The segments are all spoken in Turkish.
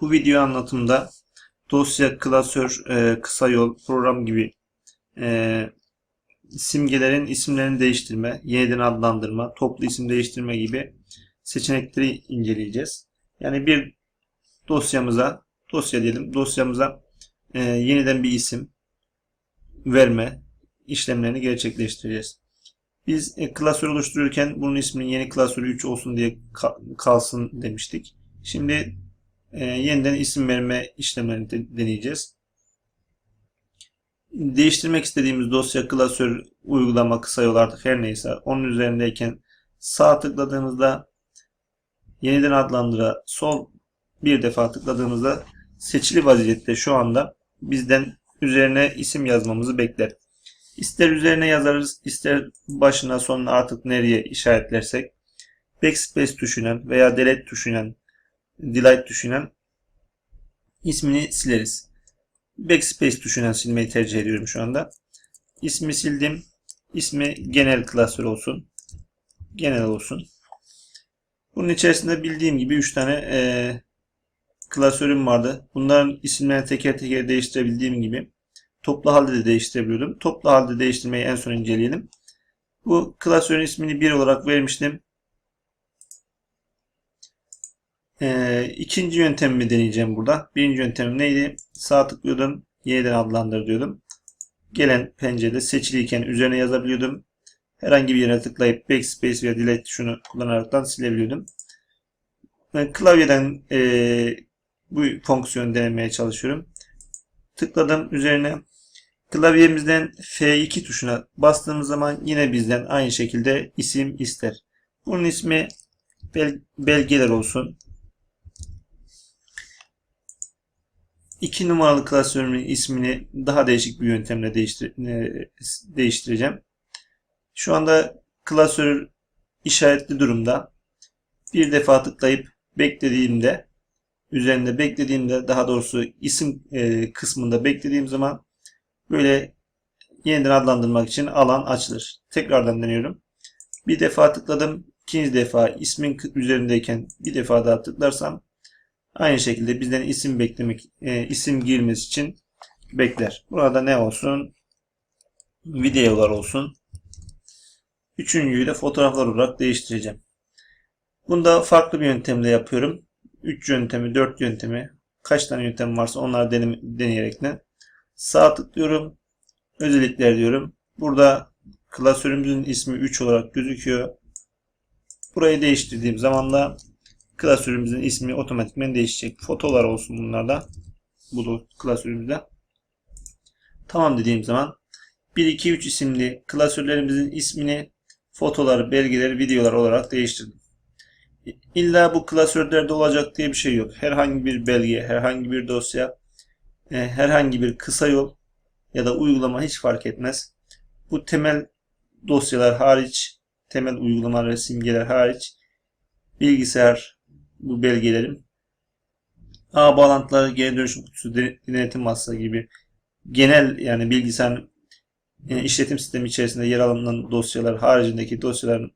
Bu video anlatımda dosya, klasör, e, kısa yol, program gibi e, simgelerin isimlerini değiştirme, yeniden adlandırma, toplu isim değiştirme gibi seçenekleri inceleyeceğiz. Yani bir dosyamıza, dosya diyelim, dosyamıza e, yeniden bir isim verme işlemlerini gerçekleştireceğiz. Biz e, klasör oluştururken bunun isminin yeni klasörü 3 olsun diye ka- kalsın demiştik. Şimdi e, yeniden isim verme işlemlerini de deneyeceğiz. Değiştirmek istediğimiz dosya, klasör, uygulama, kısa yol artık her neyse onun üzerindeyken sağ tıkladığımızda yeniden adlandıra sol bir defa tıkladığımızda seçili vaziyette şu anda bizden üzerine isim yazmamızı bekler. İster üzerine yazarız, ister başına sonuna artık nereye işaretlersek backspace tuşuyla veya delete tuşuyla delete tuşuyla ismini sileriz. Backspace tuşuyla silmeyi tercih ediyorum şu anda. İsmi sildim. İsmi genel klasör olsun. Genel olsun. Bunun içerisinde bildiğim gibi 3 tane e, klasörüm vardı. Bunların isimlerini teker teker değiştirebildiğim gibi toplu halde de değiştirebiliyordum. Toplu halde değiştirmeyi en son inceleyelim. Bu klasörün ismini 1 olarak vermiştim. Ee, ikinci yöntemimi deneyeceğim burada. Birinci yöntemim neydi? Sağ tıklıyordum. Yeniden adlandır diyordum. Gelen pencerede seçiliyken üzerine yazabiliyordum. Herhangi bir yere tıklayıp backspace veya delete tuşunu kullanaraktan silebiliyordum. Ben klavyeden e, bu fonksiyonu denemeye çalışıyorum. Tıkladım üzerine. Klavyemizden F2 tuşuna bastığımız zaman yine bizden aynı şekilde isim ister. Bunun ismi bel belgeler olsun. 2 numaralı klasörümün ismini daha değişik bir yöntemle değiştir e, değiştireceğim. Şu anda klasör işaretli durumda. Bir defa tıklayıp beklediğimde üzerinde beklediğimde daha doğrusu isim e, kısmında beklediğim zaman böyle yeniden adlandırmak için alan açılır. Tekrardan deniyorum. Bir defa tıkladım. ikinci defa ismin üzerindeyken bir defa daha tıklarsam aynı şekilde bizden isim beklemek e, isim girmesi için bekler. Burada ne olsun? Videolar olsun. Üçüncüyü de fotoğraflar olarak değiştireceğim. Bunda farklı bir yöntemle yapıyorum. 3 yöntemi, 4 yöntemi, kaç tane yöntem varsa onları deneyerekten sağ tıklıyorum. Özellikler diyorum. Burada klasörümüzün ismi 3 olarak gözüküyor. Burayı değiştirdiğim zaman da klasörümüzün ismi otomatikman değişecek. Fotolar olsun bunlarda. Bu klasörümüzde. Tamam dediğim zaman 1, 2, 3 isimli klasörlerimizin ismini fotolar, belgeler, videolar olarak değiştirdim. İlla bu klasörlerde olacak diye bir şey yok. Herhangi bir belge, herhangi bir dosya, e, herhangi bir kısa yol ya da uygulama hiç fark etmez. Bu temel dosyalar hariç, temel uygulamalar, simgeler hariç bilgisayar bu belgelerim ağ bağlantıları, geri dönüşüm kutusu, denetim masası gibi genel yani bilgisayarın yani işletim sistemi içerisinde yer alınan dosyalar haricindeki dosyaların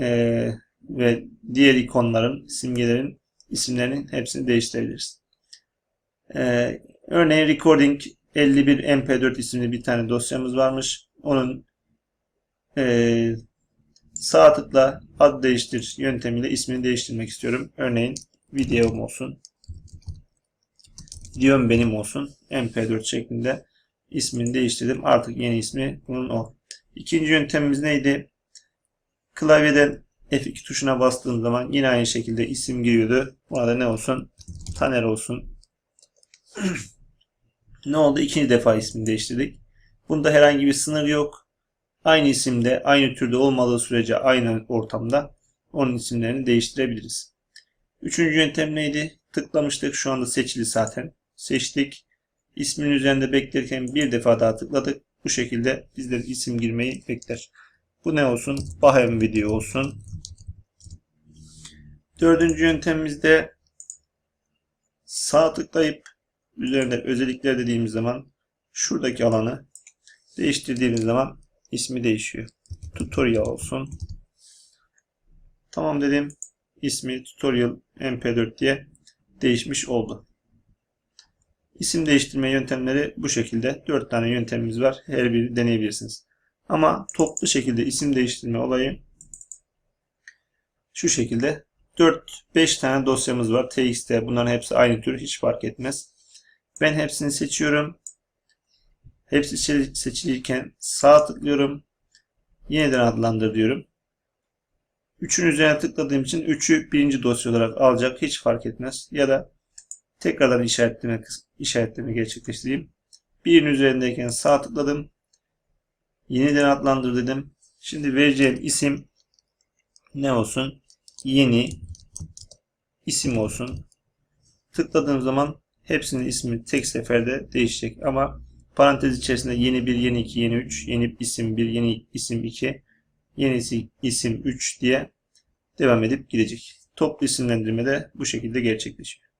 e, ve diğer ikonların, simgelerin isimlerinin hepsini değiştirebiliriz. Ee, örneğin recording 51 mp4 isimli bir tane dosyamız varmış. Onun e, sağ tıkla ad değiştir yöntemiyle ismini değiştirmek istiyorum. Örneğin videom olsun. Videom benim olsun. mp4 şeklinde ismini değiştirdim. Artık yeni ismi bunun o. İkinci yöntemimiz neydi? Klavyeden F2 tuşuna bastığım zaman yine aynı şekilde isim giriyordu. Burada ne olsun? Taner olsun. ne oldu? İkinci defa ismini değiştirdik. Bunda herhangi bir sınır yok. Aynı isimde, aynı türde olmadığı sürece aynı ortamda onun isimlerini değiştirebiliriz. Üçüncü yöntem neydi? Tıklamıştık. Şu anda seçili zaten. Seçtik. İsmin üzerinde beklerken bir defa daha tıkladık. Bu şekilde bizden isim girmeyi bekler. Bu ne olsun? Bahem video olsun. Dördüncü yöntemimizde sağ tıklayıp üzerinde özellikler dediğimiz zaman şuradaki alanı değiştirdiğimiz zaman ismi değişiyor. Tutorial olsun. Tamam dedim. İsmi tutorial mp4 diye değişmiş oldu. İsim değiştirme yöntemleri bu şekilde. 4 tane yöntemimiz var. Her biri deneyebilirsiniz. Ama toplu şekilde isim değiştirme olayı şu şekilde. 4-5 tane dosyamız var. TXT bunların hepsi aynı tür. Hiç fark etmez. Ben hepsini seçiyorum. Hepsi seçili- seçilirken sağ tıklıyorum. Yeniden adlandır diyorum. 3'ün üzerine tıkladığım için 3'ü birinci dosya olarak alacak. Hiç fark etmez. Ya da tekrardan işaretleme, işaretleme gerçekleştireyim. Birin üzerindeyken sağ tıkladım. Yeniden adlandır dedim. Şimdi vereceğim isim ne olsun? Yeni isim olsun. Tıkladığım zaman hepsinin ismi tek seferde değişecek. Ama parantez içerisinde yeni 1, yeni 2, yeni 3, yeni isim 1, yeni isim 2, yenisi isim 3 diye devam edip gidecek. Toplu isimlendirme de bu şekilde gerçekleşiyor.